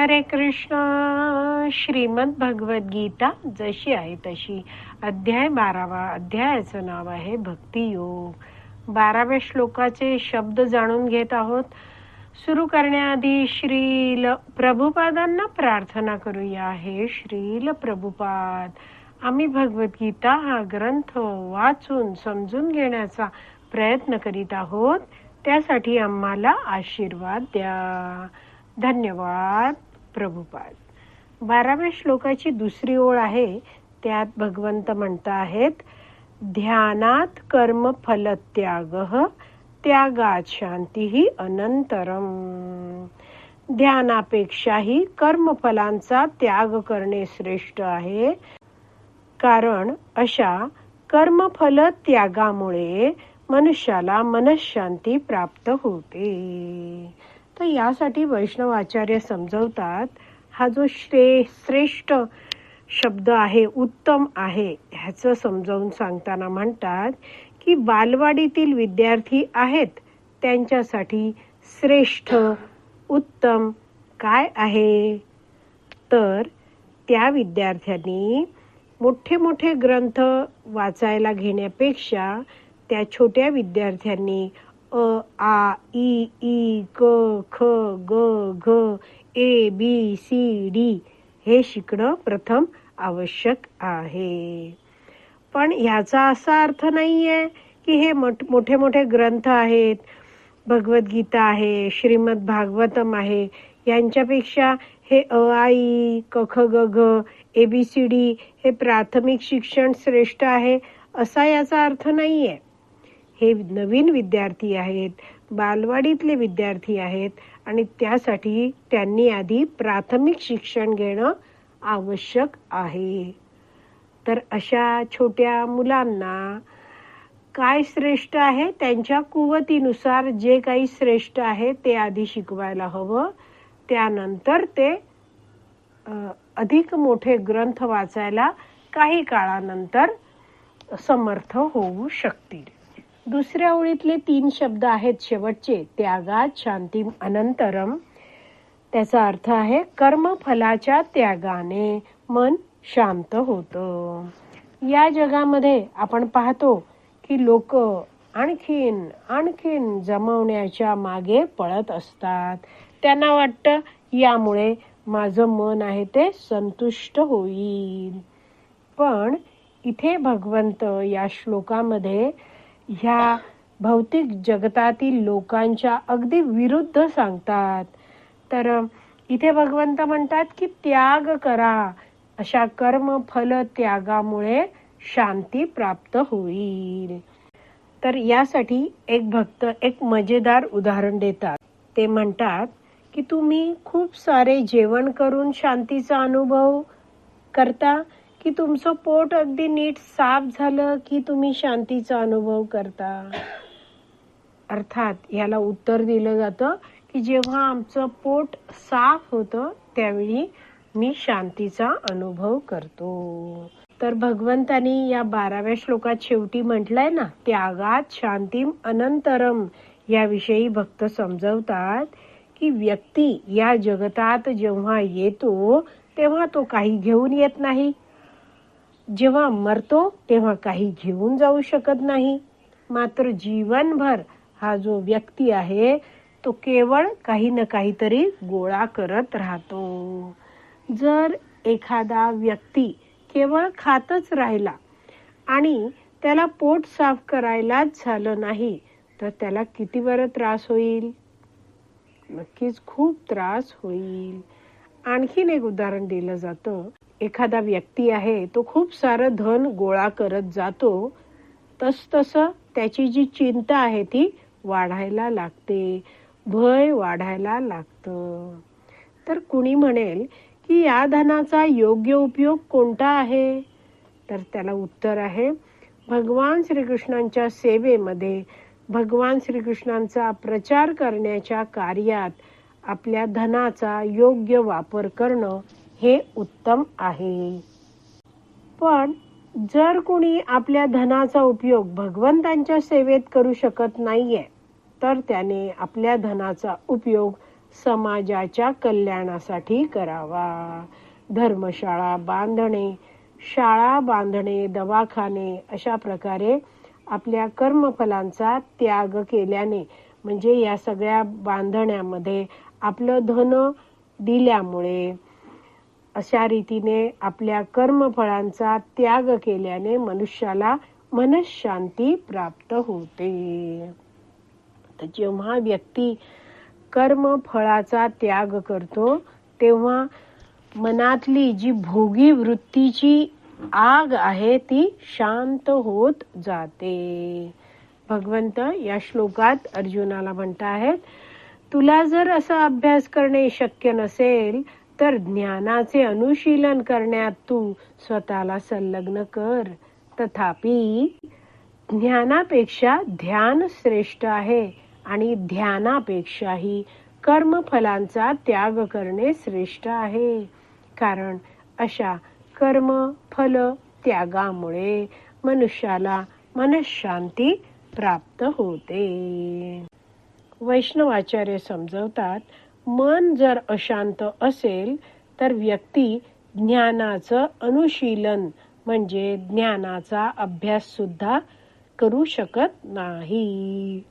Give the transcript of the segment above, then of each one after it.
हरे कृष्ण. श्रीमद भगवद्गीता गीता जशी आहे तशी. अध्याय बारावा. अध्यायाचं नाव आहे भक्तियोग बाराव्या श्लोकाचे शब्द जाणून घेत आहोत. सुरू करण्याआधी श्रील प्रभुपादांना प्रार्थना करूया. हे श्रील प्रभुपाद आम्ही भगवद्गीता हा ग्रंथ वाचून समजून घेण्याचा प्रयत्न करीत आहोत. त्यासाठी आम्हाला आशीर्वाद द्या. धन्यवाद. प्रभुपाद. बाराव्या श्लोकाची दुसरी ओळ आहे त्यात भगवंत म्हणता आहेत ध्यानात कर्म फलत्याग त्यागात शांती ही अनंतरम. ध्यानापेक्षाही कर्मफलांचा त्याग करणे श्रेष्ठ आहे. कारण अशा कर्मफल त्यागामुळे मनुष्याला मनशांती प्राप्त होते. तर यासाठी वैष्णवाचार्य समजवतात हा जो श्रे श्रेष्ठ शब्द आहे उत्तम आहे ह्याचं समजावून सांगताना म्हणतात की बालवाडीतील विद्यार्थी आहेत त्यांच्यासाठी श्रेष्ठ उत्तम काय आहे? तर त्या विद्यार्थ्यांनी मोठे मोठे ग्रंथ वाचायला घेण्यापेक्षा त्या छोट्या विद्यार्थ्यांनी अ आ ई ई क ख ग घ ए बी सी डी हे शिकणं प्रथम आवश्यक आहे. पण ह्याचा असा अर्थ नाही आहे की हे मोठे मोठे ग्रंथ आहेत. भगवद्गीता आहे श्रीमद भागवतम आहे. यांच्यापेक्षा हे अ आई क ख ग घ ए बी सी डी हे प्राथमिक शिक्षण श्रेष्ठ आहे असा याचा अर्थ नाही आहे हे नवीन विद्यार्थी आहेत बालवाडीतले विद्यार्थी आहेत आणि त्यासाठी त्यांनी आधी प्राथमिक शिक्षण घेणं आवश्यक आहे. तर अशा छोट्या मुलांना काय श्रेष्ठ आहे? त्यांच्या कुवतीनुसार जे काही श्रेष्ठ आहे ते आधी शिकवायला हवं. त्यानंतर ते अधिक मोठे ग्रंथ वाचायला काही काळानंतर समर्थ होऊ शकतील. दुसऱ्या ओळीतले तीन शब्द आहेत शेवटचे. त्यागात शांती अनंतरम. त्याचा अर्थ आहे कर्मफलाच्या त्यागाने मन शांत होतं. या जगामध्ये आपण पाहतो की लोक आणखीन आणखीन जमवण्याच्या मागे पळत असतात. त्यांना वाटतं यामुळे माझं मन आहे ते संतुष्ट होईल. पण इथे भगवंत या श्लोकामध्ये ह्या भौतिक जगतातील लोकांच्या अगदी विरुद्ध सांगतात. तर इथे भगवंत म्हणतात की त्याग करा. अशा कर्म फल त्यागामुळे शांती प्राप्त होईल. तर यासाठी एक भक्त एक मजेदार उदाहरण देतात. ते म्हणतात की तुम्ही खूप सारे जेवण करून शांतीचा अनुभव करता की तुमचं पोट अगदी नीट साफ झालं की तुम्ही शांतीचा अनुभव करता. अर्थात याला उत्तर दिलं जातं की जेव्हा आमचं पोट साफ होतं त्यावेळी मी शांतीचा अनुभव करतो. तर भगवंतानी या बाराव्या श्लोकात शेवटी म्हटलंय ना त्यागात शांतीम अनंतरम याविषयी भक्त समजवतात की व्यक्ती या जगतात जेव्हा येतो तेव्हा तो काही घेऊन येत नाही. जेव्हा मरतो तेव्हा काही घेऊन जाऊ शकत नाही. मात्र जीवनभर हा जो व्यक्ती आहे तो केवळ काही ना काहीतरी गोळा करत राहतो. जर एखादा व्यक्ती केवळ खातच राहिला आणि त्याला पोट साफ करायलाच झालं नाही तर त्याला किती बरं त्रास होईल? नक्कीच खूप त्रास होईल. आणखीन एक उदाहरण दिलं जातं. एखादा व्यक्ती आहे तो खूप सारं धन गोळा करत जातो. तसतसं त्याची जी चिंता आहे ती वाढायला लागते. भय वाढायला लागतं. तर कुणी म्हणेल की या धनाचा योग्य उपयोग कोणता आहे? तर त्याला उत्तर आहे भगवान श्रीकृष्णांच्या सेवेमध्ये भगवान श्रीकृष्णांचा प्रचार करण्याच्या कार्यात आपल्या धनाचा योग्य वापर करणं हे उत्तम आहे. पण जर कुणी आपल्या धनाचा उपयोग भगवंतांच्या सेवेत करू शकत नाहीये तर त्याने आपल्या धनाचा उपयोग समाजाच्या कल्याणासाठी करावा. धर्मशाळा बांधणे शाळा बांधणे दवाखाने अशा प्रकारे आपल्या कर्मफलांचा त्याग केल्याने म्हणजे या सगळ्या बांधण्यामध्ये आपलं धन दिल्यामुळे अशा रीतीने आपल्या कर्मफळांचा त्याग केल्याने मनुष्याला मनशांती प्राप्त होते. तर जेव्हा व्यक्ती कर्मफळाचा त्याग करतो तेव्हा मनातली जी भोगी वृत्तीची आग आहे ती शांत होत जाते. भगवंत या श्लोकात अर्जुनाला म्हणत आहेत तुला जर असा अभ्यास करणे शक्य नसेल तर ज्ञानाचे अनुशीलन करण्यात तू स्वतःला संलग्न कर. तथापि ज्ञानापेक्षा ध्यान श्रेष्ठ आहे आणि ध्यानापेक्षाही कर्मफलांचा त्याग करणे श्रेष्ठ आहे. कारण अशा कर्म फल त्यागामुळे मनुष्याला मनशांती प्राप्त होते. वैष्णवाचार्य समजवतात मन जर अशांत असेल तर व्यक्ती ज्ञानाचं अनुशीलन म्हणजे ज्ञानाचा अभ्यास सुद्धा करू शकत नाही.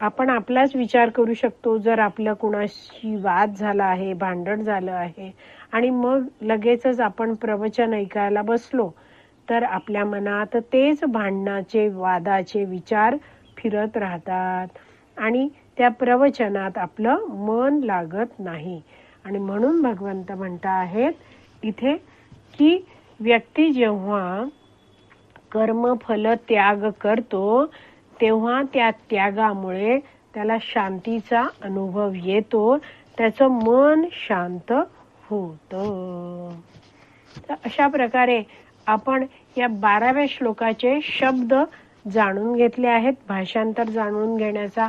आपण आपलाच विचार करू शकतो जर आपलं कुणाशी वाद झाला आहे भांडण झालं आहे आणि मग लगेचच आपण प्रवचन ऐकायला बसलो तर आपल्या मनात तेच भांडणाचे वादाचे विचार फिरत राहतात. आणि त्या प्रवचनात आपलं मन लागत नाही. आणि म्हणून भगवंत म्हणता आहेत इथे की व्यक्ती जेव्हा कर्मफल त्याग करतो तेव्हा त्या त्यागामुळे त्याला शांतीचा अनुभव येतो त्याचं मन शांत होत. तर अशा प्रकारे आपण या बाराव्या श्लोकाचे शब्द जाणून घेतले आहेत. भाषांतर जाणून घेण्याचा